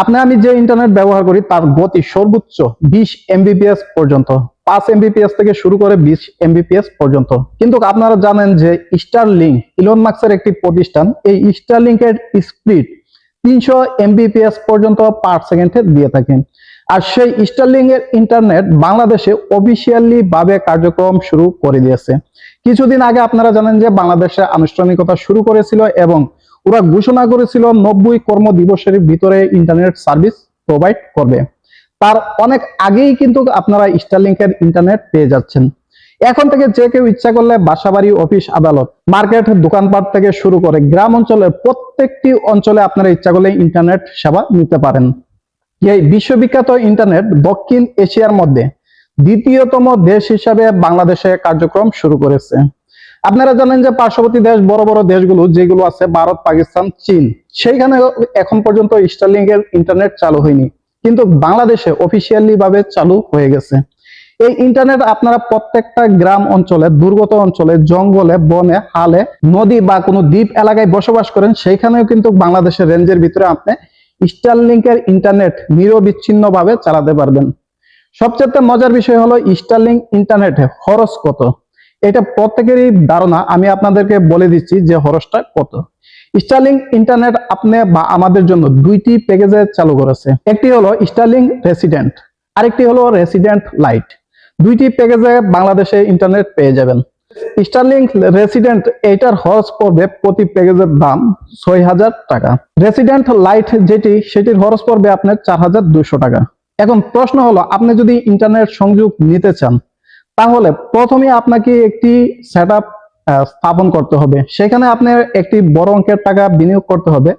আপনি আমি যে ইন্টারনেট ব্যবহার করি তার গতি সর্বোচ্চ বিশ এমবিপিএস পর্যন্ত, পাঁচ এমবিপিএস থেকে শুরু করে বিশ এমবিপিএস পর্যন্ত। কিন্তু আপনারা জানেন যে স্টার লিঙ্ক ইলন মার্কসের একটি প্রতিষ্ঠান, এই স্টার লিঙ্কের স্পিড তিনশো এমবিপিএস পর্যন্ত পার সেকেন্ডে দিয়ে থাকেন আর সেই স্টারলিং এর ইন্টারনেট বাংলাদেশে অফিসিয়ালি ভাবে কার্যক্রম শুরু করে দিয়েছে। কিছুদিন আগে আপনারা জানেন যে বাংলাদেশে আনুষ্ঠানিকতা শুরু করেছিল এবং ওরা ঘোষণা করেছিল নব্বই কর্ম দিবসের ভিতরে ইন্টারনেট সার্ভিস প্রোভাইড করবে। তার অনেক আগেই কিন্তু আপনারা স্টারলিংকের ইন্টারনেট পেয়ে যাচ্ছেন। এখন থেকে যে কেউ ইচ্ছা করলে বাসাবাড়ি, অফিস, আদালত, মার্কেট, দোকানপাট থেকে শুরু করে গ্রাম অঞ্চলের প্রত্যেকটি অঞ্চলে আপনারা ইচ্ছা করলে ইন্টারনেট সেবা নিতে পারেন। এই বিশ্ববিখ্যাত ইন্টারনেট দক্ষিণ এশিয়ার মধ্যে দ্বিতীয়তম দেশ হিসাবে বাংলাদেশে কার্যক্রম শুরু করেছে। আপনারা জানেন যে পার্শ্ববর্তী দেশ, বড় বড় দেশগুলো যেগুলো আছে, ভারত, পাকিস্তান, চীন, সেইখানে এখন পর্যন্ত স্টারলিংক এর ইন্টারনেট চালু হয়নি। কিন্তু বাংলাদেশে অফিসিয়ালি ভাবে চালু হয়ে গেছে। এই ইন্টারনেট আপনারা প্রত্যেকটা গ্রাম অঞ্চলে, দুর্গত অঞ্চলে, জঙ্গলে, বনে, হালে, নদী বা কোনো দ্বীপ এলাকায় বসবাস করেন, সেইখানেও কিন্তু বাংলাদেশের রেঞ্জের ভিতরে আপনি স্টারলিংকের ইন্টারনেট নিরবিচ্ছিন্ন ভাবে চালাতে পারবেন। সবচেয়ে মজার বিষয় হলো স্টারলিংক ইন্টারনেটে খরচ কত? এটা প্রত্যেকেরই ধারণা, আমি আপনাদেরকে বলে দিচ্ছি যে খরচটা কত। স্টারলিংক ইন্টারনেট আপনি বা আমাদের জন্য দুইটি প্যাকেজে চালু করেছে। একটি হলো স্টারলিংক রেসিডেন্ট আরেকটি হলো রেসিডেন্ট লাইট দুইটি প্যাকেজে বাংলাদেশে ইন্টারনেট পেয়ে যাবেন। স্টারলিংক রেসিডেন্ট এইটার খরচ পড়বে প্রতি প্যাকেজের দাম ছয় হাজার টাকা। রেসিডেন্ট লাইট যেটি, সেটির খরচ পড়বে আপনার চার হাজার দুশো টাকা। এখন প্রশ্ন হলো, আপনি যদি ইন্টারনেট সংযোগ নিতে চান তাহলে প্রথমে আপনাকে একটি সেট স্থাপন করতে হবে। সেখানে আপনার একটি বড় অঙ্কের টাকা বিনিয়োগ করতে হবে।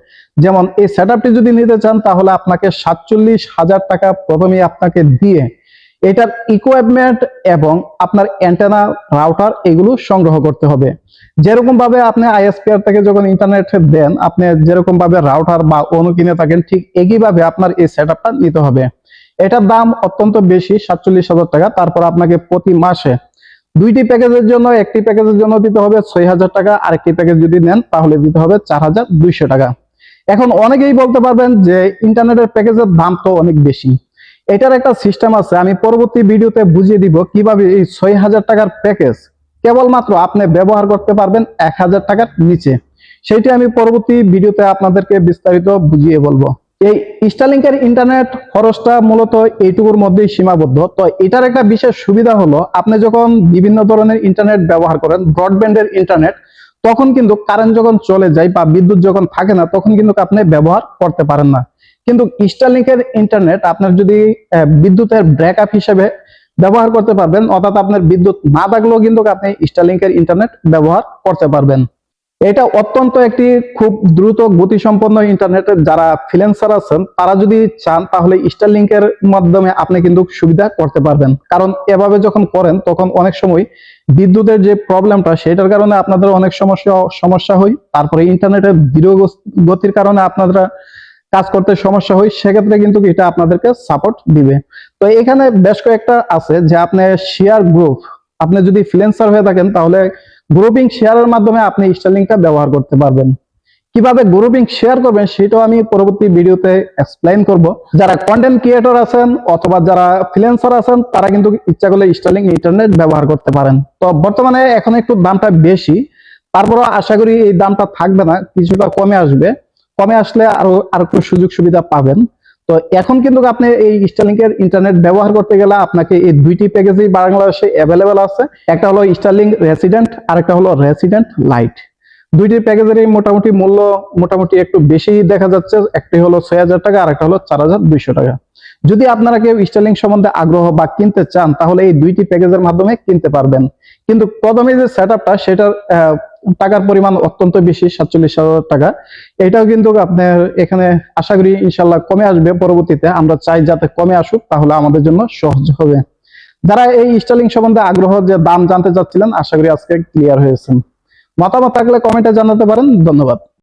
যেমন এই সেট যদি নিতে চান, তাহলে আপনাকে সাতচল্লিশ হাজার টাকা প্রথমে আপনাকে দিয়ে এটার ইকুইপমেন্ট এবং আপনার অ্যান্টেনা রাউটার এগুলো সংগ্রহ করতে হবে। যেরকম ভাবে আপনি আইএসপিআর থেকে যখন ইন্টারনেট দেন, আপনি যেরকম ভাবে রাউটার বা অনু কিনে থাকেন, ঠিক একইভাবে আপনার এই সেট নিতে হবে। এটার দাম অত্যন্ত বেশি, সাতচল্লিশ হাজার টাকা। তারপর আপনাকে প্রতি মাসে দুইটি প্যাকেজের জন্য, একটি প্যাকেজের জন্য দিতে হবে ছয় হাজার টাকা, আরেকটি প্যাকেজ যদি নেন, তাহলে দিতে হবে চার হাজার দুইশো টাকা। এখন অনেকেই বলতে পারবেন যে ইন্টারনেটের প্যাকেজের দাম তো অনেক বেশি। এটার একটা সিস্টেম আছে, আমি পরবর্তী ভিডিওতে বুঝিয়ে দিব কীভাবে এই ছয় হাজার টাকার প্যাকেজ কেবলমাত্র আপনি ব্যবহার করতে পারবেন এক হাজার টাকার নিচে। সেইটি আমি পরবর্তী ভিডিওতে আপনাদেরকে বিস্তারিত বুঝিয়ে বলব। এই স্টারলিংকের ইন্টারনেট খরচটা মূলত এইটুকুর মধ্যেই সীমাবদ্ধ। তো এটার একটা বিশেষ সুবিধা হলো, আপনি যখন বিভিন্ন ধরনের ইন্টারনেট ব্যবহার করেন ব্রডব্যান্ডের ইন্টারনেট তখন কিন্তু কারেন্ট যখন চলে যায় বা বিদ্যুৎ যখন থাকে না, তখন কিন্তু আপনি ব্যবহার করতে পারেন না। কিন্তু স্টারলিংকের ইন্টারনেট আপনার যদি বিদ্যুতের ব্রেকআপ হিসেবে ব্যবহার করতে পারবেন, অর্থাৎ আপনার বিদ্যুৎ না থাকলেও কিন্তু আপনি স্টারলিংকের ইন্টারনেট ব্যবহার করতে পারবেন। এটা অত্যন্ত একটি খুব দ্রুত গতিসম্পন্ন ইন্টারনেটের যারা ফ্রিল্যান্সার আছেন, তারা যদি চান তাহলে স্টারলিংকের মাধ্যমে আপনি কিন্তু সুবিধা করতে পারবেন। কারণ এভাবে যখন করেন, তখন অনেক সময় বিদ্যুতের যে প্রবলেমটা, সেটার কারণে আপনাদের অনেক সমস্যা সমস্যা হয়। তারপরে ইন্টারনেটের দৃঢ় গতির কারণে আপনারা কাজ করতে সমস্যা হয়। সেক্ষেত্রে কিন্তু এটা আপনাদেরকে সাপোর্ট দিবে। তো এখানে বেশ কয়েকটা আছে যে আপনি শেয়ার গ্রুপ আপনি যদি ফ্রিল্যান্সার হয়ে থাকেন, তাহলে গ্রুপিং শেয়ারের মাধ্যমে আপনি স্টারলিংকটা ব্যবহার করতে পারবেন। কীভাবে গ্রুপিং শেয়ার করবেন সেটাও আমি পরবর্তী ভিডিওতে এক্সপ্লেইন করব। যারা কন্টেন্ট ক্রিয়েটর আছেন অথবা যারা ফ্রিল্যান্সার আছেন, তারা কিন্তু ইচ্ছা করলে স্টারলিংক ইন্টারনেট ব্যবহার করতে পারেন। তো বর্তমানে এখন একটু দামটা বেশি। তারপরও আশা করি এই দামটা থাকবে না, কিছুটা কমে আসবে। কমে আসলে আরও আর একটু সুযোগ সুবিধা পাবেন। তো এখন কিন্তু আপনি এই স্টারলিংকের ইন্টারনেট ব্যবহার করতে গেলে আপনাকে এই দুইটি প্যাকেজই বাংলাদেশে অ্যাভেলেবেল আছে। একটা হলো স্টারলিং রেসিডেন্ট আর একটা হলো রেসিডেন্ট লাইট দুইটি প্যাকেজেরই মোটামুটি মূল্য মোটামুটি একটু বেশি দেখা যাচ্ছে। একটি হলো ছয় হাজার টাকা আর একটা হলো চার হাজার দুইশো টাকা। যদি আপনারা কেউ স্টারলিংক সম্বন্ধে আগ্রহ বা কিনতে চান, তাহলে এই দুইটি প্যাকেজের মাধ্যমে কিনতে পারবেন। কিন্তু প্রথমে যে সেট আপটা সেটার টাকার পরিমাণ অত্যন্ত বেশি, সাতচল্লিশ হাজার টাকা। এটাও কিন্তু আপনার এখানে আশা করি ইনশাল্লাহ কমে আসবে। পরবর্তীতে আমরা চাই যাতে কমে আসুক, তাহলে আমাদের জন্য সহজ হবে। যারা এই স্টারলিং সম্বন্ধে আগ্রহ যে দাম জানতে চাচ্ছিলেন, আশা করি আজকে ক্লিয়ার হয়েছেন। মতামত থাকলে কমেন্টে জানাতে পারেন। ধন্যবাদ।